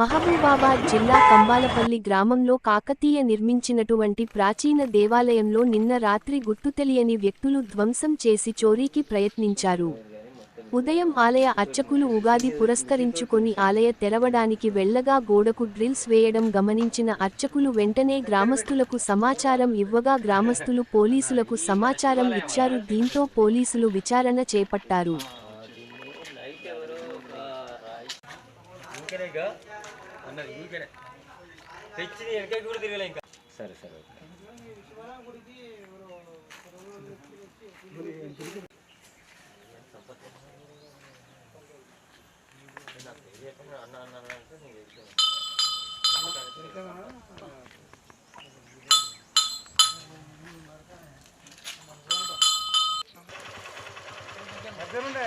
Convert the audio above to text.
మహబూబాబాద్ జిల్లా కంబాలపల్లి గ్రామంలో కాకతీయ నిర్మించినటువంటి ప్రాచీన దేవాలయంలో నిన్న రాత్రి గుర్తు తెలియని వ్యక్తులు ధ్వంసం చేసి చోరీకి ప్రయత్నించారు. ఉదయం ఆలయ అర్చకులు ఉగాది పురస్కరించుకొని ఆలయ తెరవడానికి వెళ్ళగా గోడకు డ్రిల్స్ వేయడం గమనించిన అర్చకులు వెంటనే గ్రామస్తులకు సమాచారం ఇవ్వగా గ్రామస్తులు పోలీసులకు సమాచారం ఇచ్చారు. దీంతో పోలీసులు విచారణ చేపట్టారు. ఇంకనే ఇక? అన్నది ఇంకనే తెచ్చింది వెనక కూడా తిరగలే ఇంకా. సరే సరే అన్న అన్న అన్న అంటే నీకు తెలుసు. దగ్గరుండే